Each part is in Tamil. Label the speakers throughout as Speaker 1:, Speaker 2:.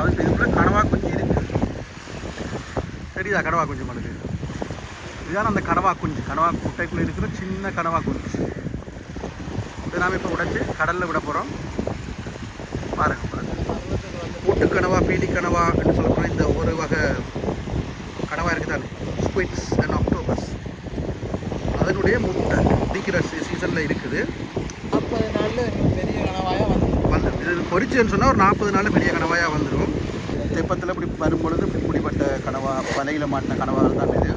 Speaker 1: அதாவது இப்ப இதுக்குள்ள கனவா குஞ்சு இருக்குது தெரியுதா கனவா குஞ்சு உங்களுக்கு இதுதான் அந்த கனவா குஞ்சு. கனவா குட்டைக்குள்ளே இருக்கிற சின்ன கடவா குஞ்சு. இதை நாம் இப்போ உடைச்சு கடலில் விட போகிறோம் பாருங்க பாருங்க. கூட்டு பீலி கனவா என்று சொல்லப்படுற இந்த ஒரு வகை கனவா இருக்குதானே? ஸ்குவிட்ஸ் அண்ட் ஆக்டோபஸ் அதனுடைய முட்டை. பிடிக்கிற சீசனில் இருக்குது.
Speaker 2: அப்போ நாளில் பெரிய கனவாயாக
Speaker 1: இது பொரிச்சுன்னு சொன்னால் ஒரு நாற்பது நாள் பெரிய கனவாயாக வந்துடும் தெப்பத்தில் இப்படி வரும்பொழுது இப்படி பிடிப்பட்ட கனவா வலையில் மாட்டின கனவாக தான் இது.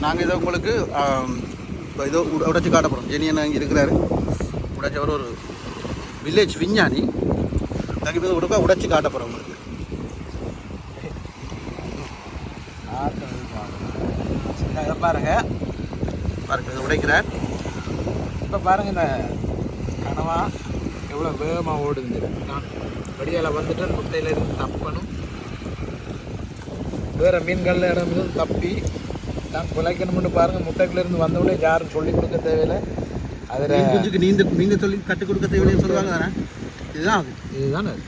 Speaker 1: நாங்கள் இதை உங்களுக்கு இதோ உட- உடைச்சு காட்ட போகிறோம் ஜெனியன் இங்கே இருக்கிறாரு. உடைச்சவர் ஒரு வில்லேஜ் விஞ்ஞானி. நாங்கள் இப்போ உடக்க உடைச்சு காட்ட போகிறோம் உங்களுக்கு.
Speaker 2: இதை பாருங்க.
Speaker 1: பாருங்க இதை உடைக்கிறார்.
Speaker 2: இப்போ பாருங்க இந்த கனவா எவ்வளோ வேகமாக ஓடுது நான் வடியால் வந்துட்டு முட்டையில இருந்து தப்பணும். வேறு மீன்கள் இடம் இருந்து தப்பி தான் குலைக்கணும்னு பாருங்க முட்டைக்குள்ள இருந்து வந்தவுடனே யாரும் சொல்லி கொடுக்க தேவையில்லை. அதில்
Speaker 1: குஞ்சுக்கு நீந்த நீந்த சொல்லி கற்றுக் கொடுக்க தேவைன்னு சொல்லுவாங்க தானே? இதுதான் அது.
Speaker 2: இதுதானே அது.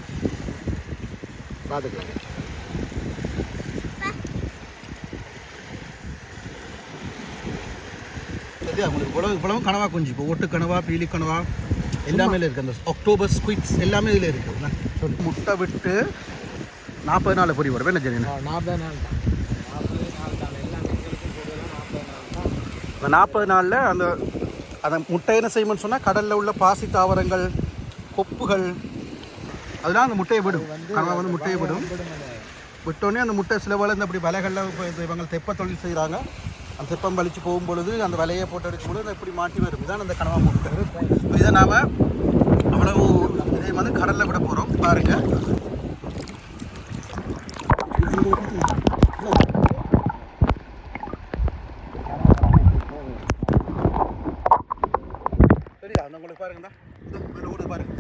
Speaker 2: பார்த்துக்கலாம்
Speaker 1: சரியா உங்களுக்கு இவ்வளவு இவ்வளவு கனவா குஞ்சு. இப்போ ஒட்டு கனவா பீலி கனவா எல்லாமே இதுல இருக்கு. அந்த அக்டோபர் ஸ்குவிட்ஸ் எல்லாமே இதில் இருக்கு. சொல்லி. முட்டை விட்டு நாற்பது நாள் பொறி வரும் என்ன ஜெனினா?
Speaker 2: நாற்பது நாள் தான். நாற்பது
Speaker 1: இந்த நாளில் அந்த அந்த முட்டை என்ன செய்யும்னு சொன்னால் கடலில் உள்ள பாசி தாவரங்கள் கொப்புகள் அதெல்லாம் அந்த முட்டையை விடும். கனவா வந்து முட்டையை விடும். விட்டோடனே அந்த முட்டை சில வேலை இந்த அப்படி வலைகளில் இப்போ இவங்க தெப்ப தொழில் செய்கிறாங்க அந்த சிற்பம் வலிச்சு போகும் பொழுது அந்த வலையை போட்டு அடிக்கும் பொழுது இப்படி மாட்டி வரும். இதான் அந்த கனவா முட்டை. இதை நாம் அவ்வளவு இதை வந்து கடலில் விட போகிறோம் பாருங்க. சரியா? அந்த உங்களுக்கு பாருங்கண்ணா இந்த பாருங்க.